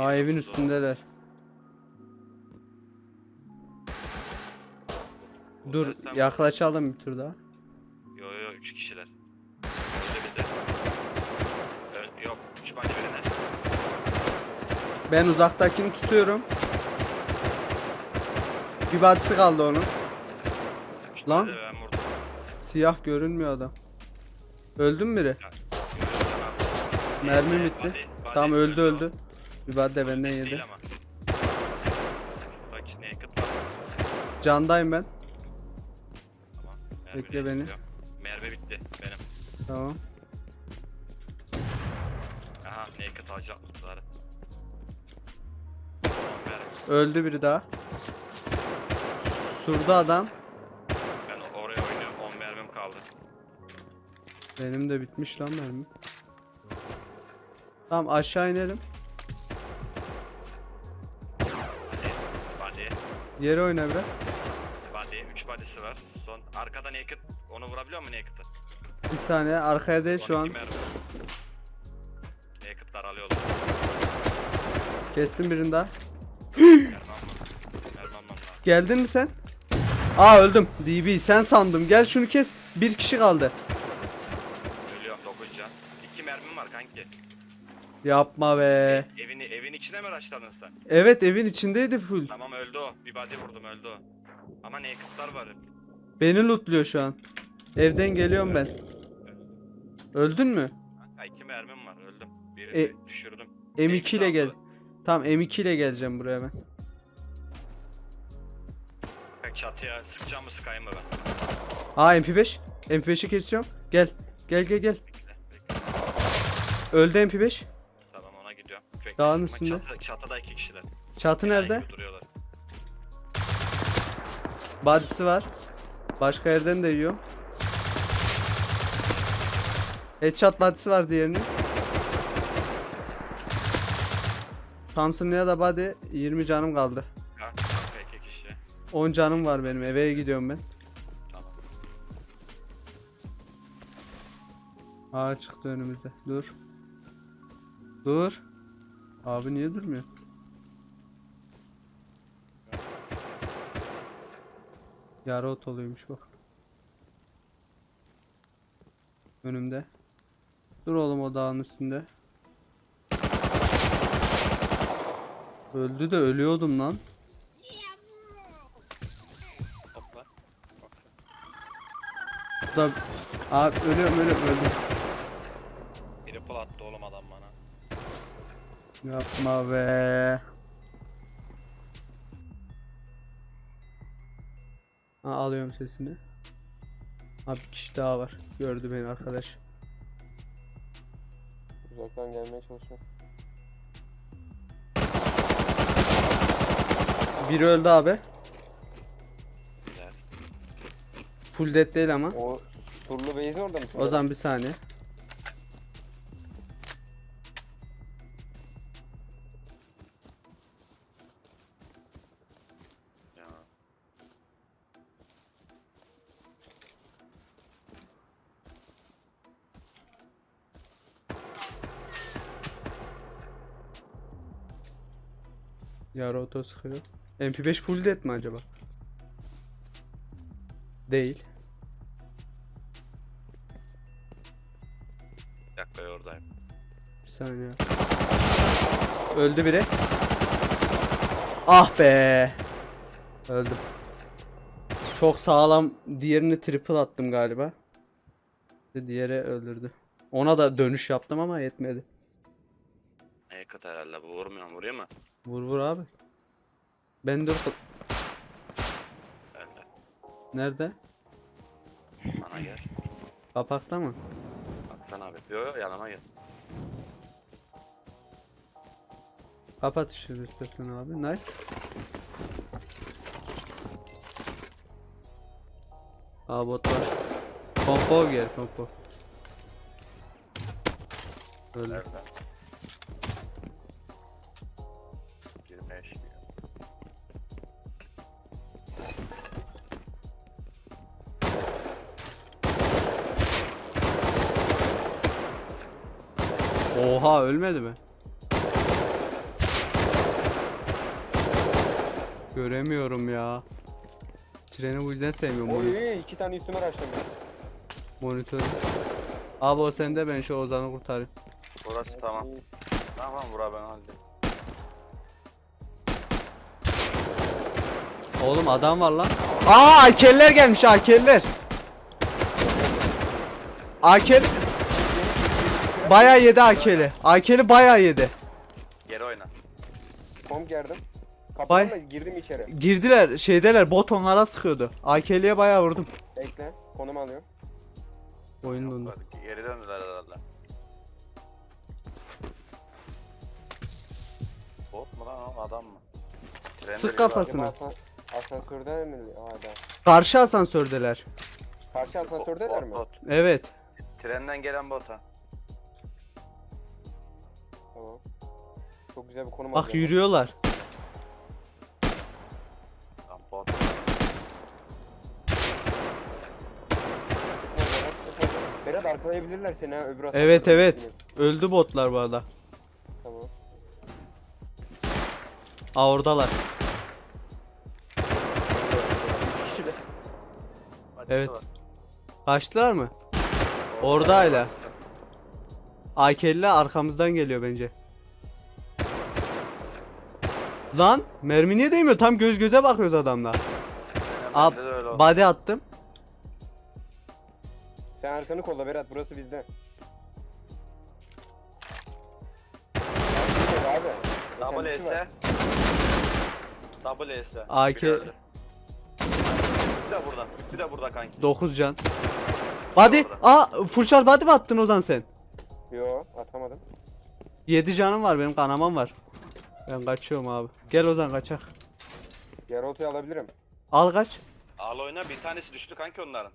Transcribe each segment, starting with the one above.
Aa evin üstündeler. Dur Uzaktan- yaklaşalım bir tur daha. Yo yo 3 kişiler. Ö- yok 3 bence birine. Ben uzaktakini tutuyorum. Bir batısı kaldı onun. Üç Lan. tane de ben vurdum. Siyah görünmüyor adam. Öldü mü biri? Mermi Neyse, bitti. Tamam öldü öldü. Bir body de benden Değil yedi. ama. Bak naked var. Candayım ben. Tamam. Mermi Bekle beni. Mermi bitti benim. Tamam. Aha naked alacak mutluları. Tamam. Öldü biri daha. Surda adam. Ben oraya oynuyorum 10 mermim kaldı. Benim de bitmiş lan mermi. Tamam aşağı inelim. Yere oyna biraz. Body. 3 body'si var. Son arkada naked. Onu vurabiliyor mu naked'ı? Bir saniye arkaya değil şu 12 an. mermi. Naked'lar alıyorlar. Kestim birini daha. Mermi almam. Mermi almam lazım. Geldin mi sen? Aa öldüm. DB sen sandım. Gel şunu kes. Bir kişi kaldı. Ölüyorum 9 can. 2 mermim var kanki. Yapma be. İçine mi raşladın sen? Evet evin içindeydi full. Tamam öldü o. Bir body vurdum öldü o. Ama naked'lar var. Beni lootluyor şu an. Evden geliyorum ben. Öldün mü? Ha 2 mermim var öldüm. Birini E, düşürdüm. M2 ile gel. Tamam M2 ile geleceğim buraya ben. Bak Çatıya sıkacağım mı sıkayım mı ben? Aa MP5. MP5'i kesiyorum. Gel. Gel gel gel. Bekle, bekle. Öldü MP5. Bekle, Dağın sıkma. üstünde. Çatı, çatıda iki kişiler. Çatı nerede? gibi Duruyorlar. Badisi var. Başka yerden de yiyor. Headshot badisi var diğerinin. Thompson ya da body 20 canım kaldı. İki kişi. 10 canım var benim. Eve gidiyorum ben. Tamam. Aa çıktı önümüzde. Dur. Dur. Abi niye durmuyor? Yarı ot oluyormuş bak. Önümde. Dur oğlum o dağın üstünde. Öldü de ölüyordum lan. Bu Da Abi ölüyorum ölüyorum öldüm. Biri pull attı oğlum adam bana. Yapma be. Ha, alıyorum sesini. Abi bir kişi daha var. Gördü beni arkadaş. Uzaktan gelmeye çalışıyorum. Biri öldü abi. Güzel. Full dead değil ama. O surlu base'in orada mısın? O zaman bir saniye. Yarı oto sıkıyor. MP5 full dead mi acaba? Değil. Bir dakika oradayım. Bir saniye. Öldü biri. Ah be. Öldüm. Çok sağlam. Diğerini triple attım galiba. Diğeri öldürdü. Ona da dönüş yaptım ama yetmedi. Naked herhalde bu vurmuyor mu? Vuruyor mu? Vur vur abi. Ben dur. Öldü. Nerede? Bana gel. Kapakta mı? Baksana abi. Yo yo yanıma gel. Kapat işi istiyorsan abi. Nice. Aa bot var. Kompo gel kompo. Öldü. Nerede? Oha ölmedi mi? Göremiyorum ya. Treni bu yüzden sevmiyorum Oy iki tane üstüme araçladım. monitörü. Abi o sende ben şu Ozan'ı kurtarayım. Burası tamam. Tamam bura ben halledeyim. Oğlum adam var lan. Aa AK'liler gelmiş AK'liler. AK'li Bayağı yedi AK'li. AK'li bayağı yedi. Geri oyna. Komp gerdim. Bay- Kapıdan da girdim içeri. Girdiler şeydeler bot onlara sıkıyordu. AK'liye bayağı vurdum. Bekle. Konum alıyorum. Oyun dondu. Hadi Geri döndüler herhalde. Bot mu lan o adam mı? Trende Sık biri kafasını. var. Asan, asansörde mi? Hala. Karşı asansördeler. Karşı asansördeler bot, mi? bot. Evet. Trenden gelen bota. Çok güzel bir konum Bak alıyorum. yürüyorlar. Lan bot. Berat, arkalayabilirler seni ha öbür Evet evet. Öldü botlar bu arada. Tamam. Aa oradalar. İki kişi de. Hadi Evet. var. Kaçtılar mı? Orada hala. AK'li arkamızdan geliyor bence. Lan mermi niye değmiyor? Tam göz göze bakıyoruz adamla. Ab body attım. Sen arkanı kolla Berat burası bizde. Abi. Double. S. Double S. AK. Biri öldü. De burada. Üçü de burada kanki. 9 can. Body. Aa full charge body mi attın Ozan sen? Yo atamadım. 7 canım var benim kanamam var. Ben kaçıyorum abi. Gel Ozan kaçak. Yaroltu'yu alabilirim. Al kaç. Al oyna bir tanesi düştü kanki onların.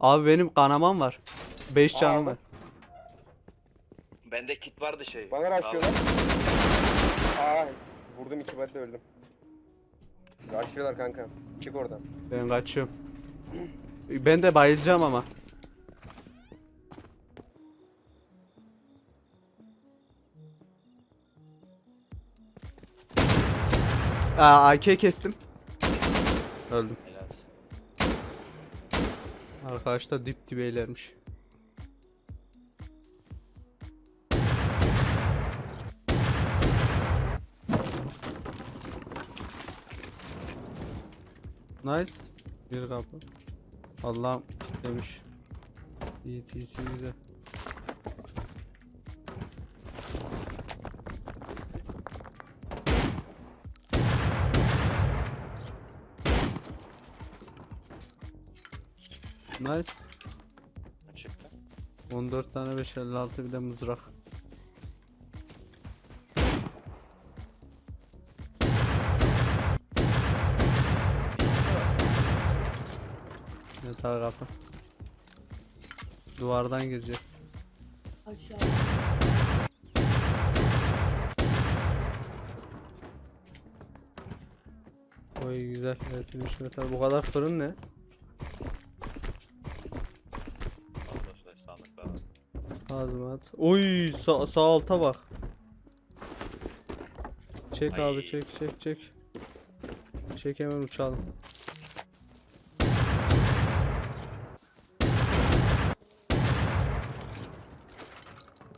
Abi benim kanamam var. 5 canım aldım. var. Bende kit vardı şey. Bana raşlıyorlar. Aa vurdum iki body öldüm. Raşlıyorlar kanka. Çık oradan. Ben kaçıyorum. Ben de bayılacağım ama. Aa, AK kestim. Öldüm. Helal. Arkadaşlar dip dibeylermiş. Nice. Bir kapı. Allah'ım demiş. ETC güzel. Nice. Ne çıktı? 14 tane 556 bir de mızrak. Yatar kapı. Duvardan gireceğiz. Aşağı. Oy güzel. Evet. Bu kadar fırın ne? Hazmat. Oy sağ, sağ alta bak. Çek abi Ay. çek çek çek. Çek hemen uçalım.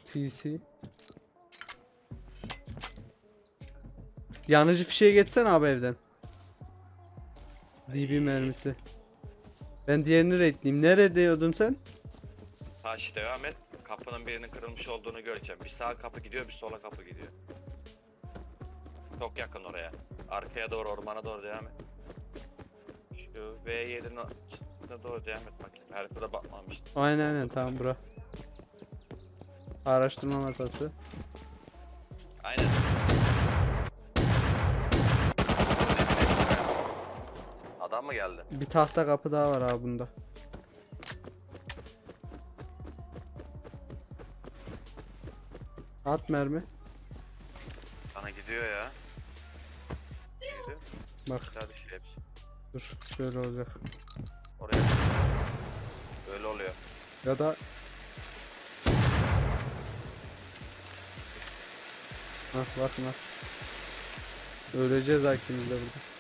TC. Yanıcı fişeği geçsen abi evden. DB mermisi. Ben diğerini raidleyeyim. Nerede diyordun sen? Taş devam et. Kapının birinin kırılmış olduğunu göreceğim. Bir sağ kapı gidiyor, bir sola kapı gidiyor. Çok yakın oraya. Arkaya doğru, ormana doğru devam et. Şu V7'nin o- doğru devam et bakayım. Haritada bakmamıştım. Aynen aynen tamam bura. Araştırma masası. Aynen. Adam mı geldi? Bir tahta kapı daha var abi bunda. At mermi. Sana gidiyor ya. Gidiyor. Bak. Dur şöyle olacak. Oraya. Böyle oluyor. Ya da Hah bak bak. Öleceğiz hakimiz de burada.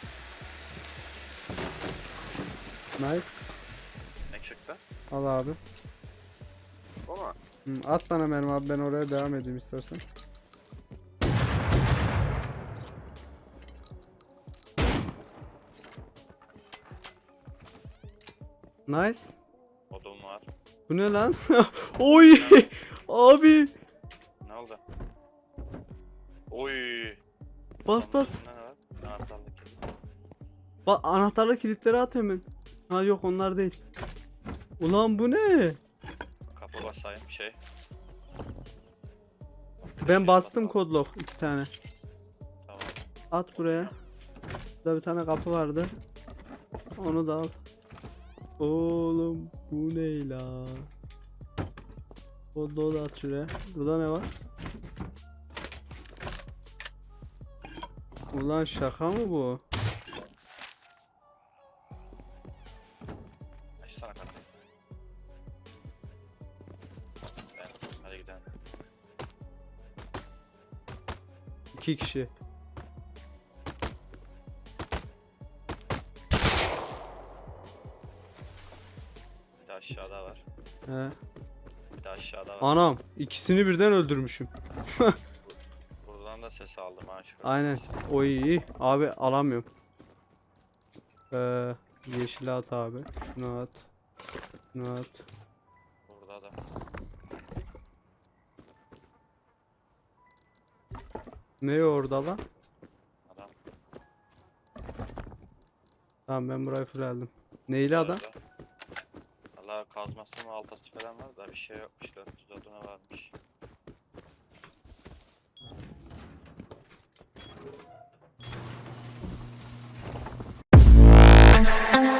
Nice. Ne çıktı? Al abi. Hı, at bana mermi abi ben oraya devam edeyim istersen. Nice. Odum var. Bu ne lan? Oy! Abi! Ne oldu? Oy. Bas bas. Anahtarlık. Bak anahtarlı kilitleri at hemen. Ha yok onlar değil. Ulan bu ne? Şey. Ben bastım kodlok iki tane. Tamam. At buraya. Burada bir tane kapı vardı. Onu da al. Oğlum bu ne la? Kodluğu da at şuraya. Burada ne var? Ulan şaka mı bu? İki kişi. Bir de aşağıda var. He. Bir de aşağıda var. Anam ikisini birden öldürmüşüm. Buradan da ses aldım ha. şöyle. Aynen. O iyi. Abi alamıyorum. Ee, yeşil at abi. Şunu at. Şunu at. Ne orada lan? Adam. Tamam ben burayı fırladım. Neyli adam? Allah kazması mı altası falan var da bir şey yapmışlar. Tuzadına varmış. Thank you.